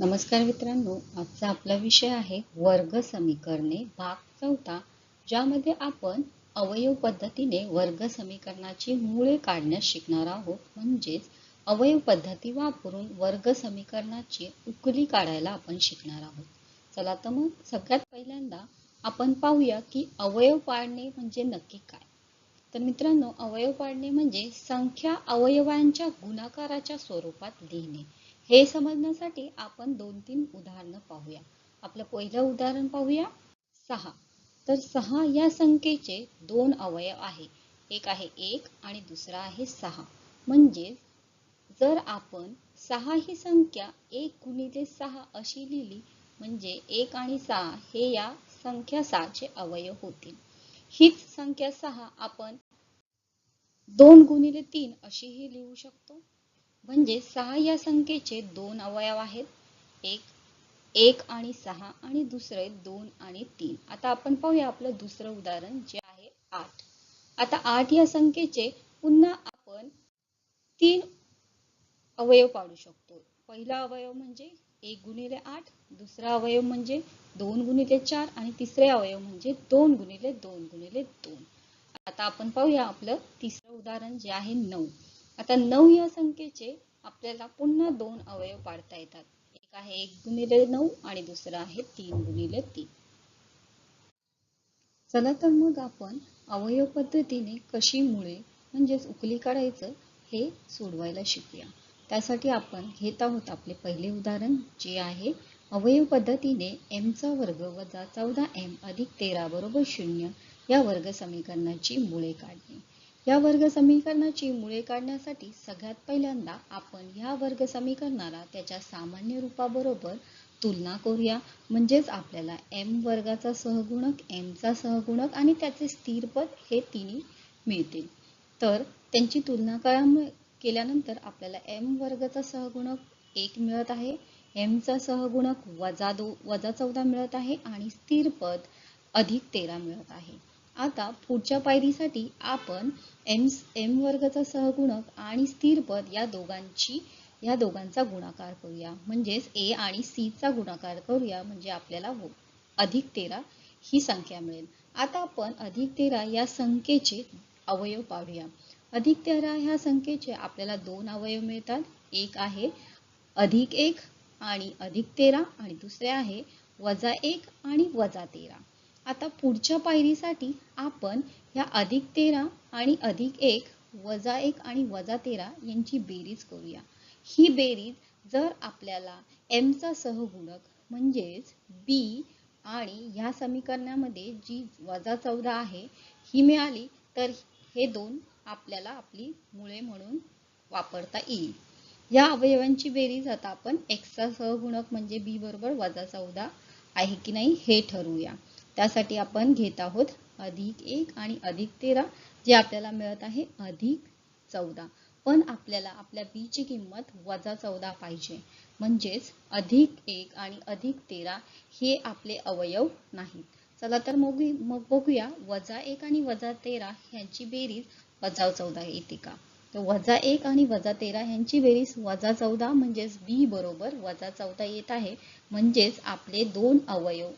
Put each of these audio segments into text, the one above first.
नमस्कार मित्रांनो आजचा आपला विषय आहे वर्ग समीकरणे भाग चौथा ज्यामध्ये आपण अवयव पद्धतीने वर्ग समीकरणाची मुळे काढण्यास शिकणार आहोत. म्हणजेच अवयव पद्धती वापरून वर्ग समीकरणाची उकली काढायला आपण शिकणार आहोत. चला तर मग सगळ्यात पहिल्यांदा आपण पाहूया की अवयव पाडणे म्हणजे नक्की काय. तर मित्रांनो अवयव पाडणे म्हणजे संख्या अवयवांच्या गुणाकाराच्या स्वरूपात लिहिणे. हे समजण्यासाठी आपण दोन तीन उदाहरणं पाहूया. आपलं पहिलं उदाहरण पाहूया. सहा. तर सहा या संख्येचे दोन अवयव आहे. एक आहे एक आणि दुसरा आहे सहा. म्हणजे जर आपण सहा ही संख्या एक गुणिले सहा अशी लिहिली म्हणजे एक आणि सहा हे या संख्या सहाचे अवयव होतील. हीच संख्या सहा आपण दोन गुणिले तीन अशीही लिहू शकतो. म्हणजे सहा या संख्येचे दोन अवयव आहेत. एक एक आणि सहा आणि दुसरे दोन आणि तीन. आता आपण पाहूया आपलं दुसरं उदाहरण जे आहे आठ. आता आठ या संख्येचे पुन्हा आपण तीन अवयव पाडू शकतो. पहिला अवयव म्हणजे एक गुणिले आठ दुसरा अवयव म्हणजे दोन गुणिले चार आणि तिसरे अवयव म्हणजे दोन गुणिले दोन गुणिले दोन. आता आपण पाहूया आपलं तिसरं उदाहरण जे आहे नऊ. आता नऊ या संख्येचे आपल्याला पुन्हा दोन अवयव पाडता येतात. एक आहे एक गुणिले नऊ आणि दुसरा आहे तीन गुणिले तीन. चला तर मग आपण अवयव पद्धतीने कशी मुळे म्हणजेच उकली काढायचं हे सोडवायला शिकूया. त्यासाठी आपण घेत आहोत आपले पहिले उदाहरण जे आहे अवयव पद्धतीने एम चा वर्ग वजा चौदा एम अधिक तेरा बरोबर शून्य या वर्ग समीकरणाची मुळे काढणे. या वर्ग समीकरणाची मुळे काढण्यासाठी सगळ्यात पहिल्यांदा आपण या वर्ग समीकरणाला त्याच्या सामान्य रूपाबरोबर तुलना करूया. म्हणजेच आपल्याला एम वर्गाचा सहगुणक एमचा सहगुणक आणि त्याचे स्थिर पद हे तिन्ही मिळतील. तर त्यांची तुलना केल्यानंतर आपल्याला एम वर्गाचा सहगुणक एक मिळत आहे एमचा सहगुणक वजा दो वजा चौदा मिळत आहे आणि स्थिर पद अधिक तेरा मिळत आहे. आता पुढच्या पायरीसाठी आपण एम एम वर्गाचा सहगुणक आणि स्थिर पद या दोघांची या दोघांचा गुणाकार करूया. म्हणजेच ए आणि सी चा गुणाकार करूया. म्हणजे आपल्याला हो, अधिक तेरा ही संख्या मिळेल. आता आपण अधिक तेरा या संख्येचे अवयव पाहूया अधिक तेरा ह्या संख्येचे आपल्याला दोन अवयव मिळतात. एक आहे अधिक एक आणि अधिक तेरा आणि दुसरे आहे वजा एक आणि वजा तेरा. आता पुढच्या पायरीसाठी आपण ह्या अधिक तेरा आणि अधिक एक वजा एक आणि वजा तेरा यांची बेरीज करूया. ही बेरीज जर आपल्याला एम चा सहगुणक म्हणजेच बी आणि ह्या समीकरणामध्ये जी वजा चौदा आहे ही मिळाली तर हे दोन आपल्याला आपली मुळे म्हणून वापरता येईल. या अवयवांची बेरीज आता आपण एक्सचा सहगुणक म्हणजे बी बरोबर वजा चौदा आहे की नाही हे ठरवूया. त्यासाठी आपण घेत आहोत अधिक एक आणि अधिक तेरा जे आपल्याला मिळत आहे अधिक चौदा. पण आपल्याला आपल्या बी ची किंमत वजा चौदा पाहिजे. म्हणजेच अधिक एक आणि अधिक तेरा हे आपले अवयव नाहीत. चला तर मग मग बघूया वजा एक आणि वजा तेरा ह्यांची बेरीज वजा चौदा येते का? तर वजा एक आणि वजा तेरा ह्यांची बेरीज वजा चौदा म्हणजेच बी बरोबर वजा चौदा येत आहे. म्हणजेच आपले दोन अवयव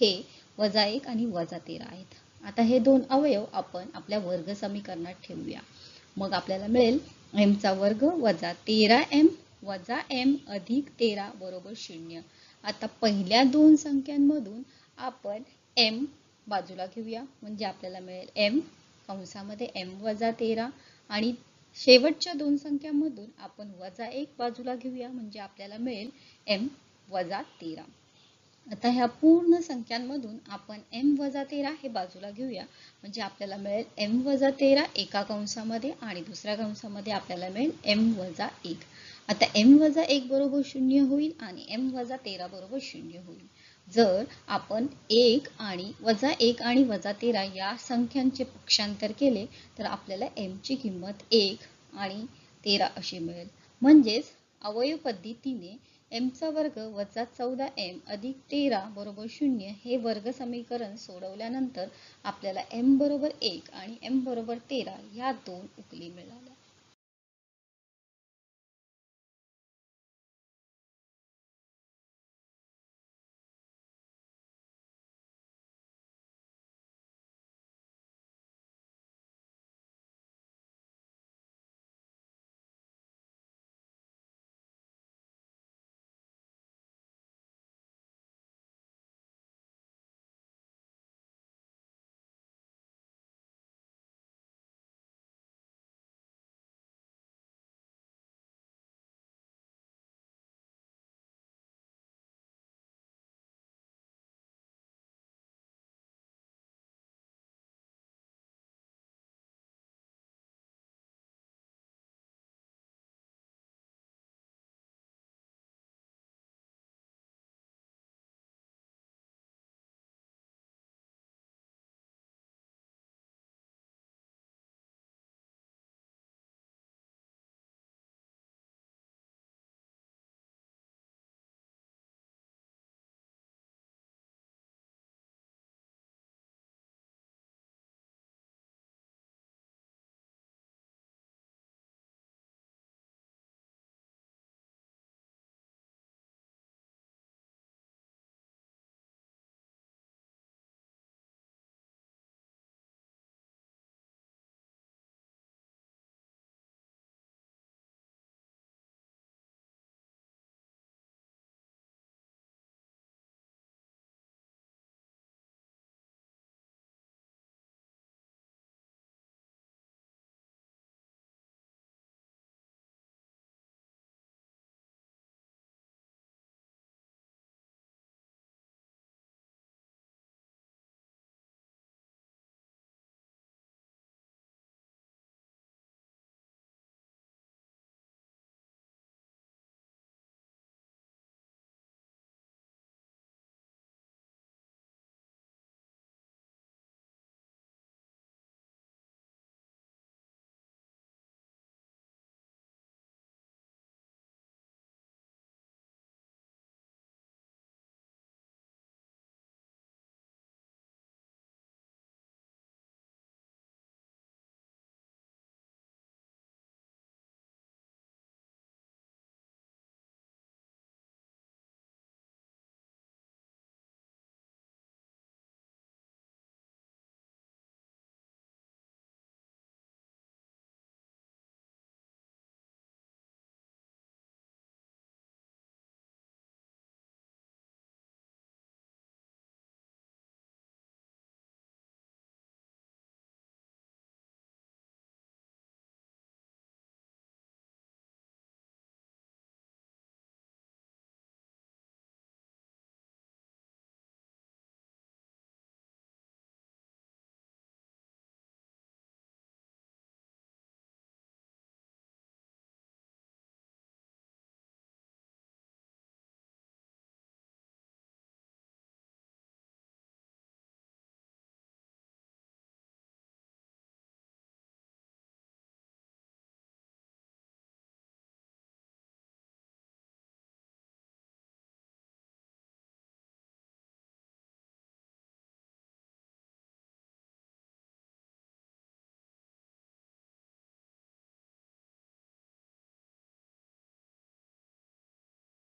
हे वजा एक आणि वजा तेरा आहेत. आता हे दोन अवयव आपण आपल्या वर्ग समीकरणात ठेवूया. मग आपल्याला मिळेल एम चा वर्ग वजा तेरा एम वजा एम अधिक तेरा बरोबर शून्य. आता पहिल्या दोन संख्यांमधून आपण एम बाजूला घेऊया. म्हणजे आपल्याला मिळेल एम कंसामध्ये एम वजा तेरा आणि शेवटच्या दोन संख्यांमधून आपण वजा एक बाजूला घेऊया. म्हणजे आपल्याला मिळेल एम वजा तेरा. आता ह्या पूर्ण संख्यांमधून आपण एम वजा तेरा हे बाजूला घेऊया. म्हणजे आपल्याला मिळेल एम वजा तेरा एका कंसामध्ये आणि दुसऱ्या कंसामध्ये आपल्याला मिळेल एम वजा एक. आता एम वजा एक बरोबर शून्य होईल आणि एम वजा तेरा बरोबर शून्य होईल. जर आपण एक आणि वजा एक आणि वजा तेरा या संख्यांचे पक्षांतर केले तर आपल्याला एम ची किंमत एक आणि तेरा अशी मिळेल. म्हणजेच अवयव पद्धतीने एम चा वर्ग वजा चौदा एम अधिक तेरा बरोबर शून्य हे वर्ग समीकरण सोडवल्यानंतर आपल्याला एम बरोबर एक आणि एम बरोबर तेरा या दोन उकली मिळाल्या.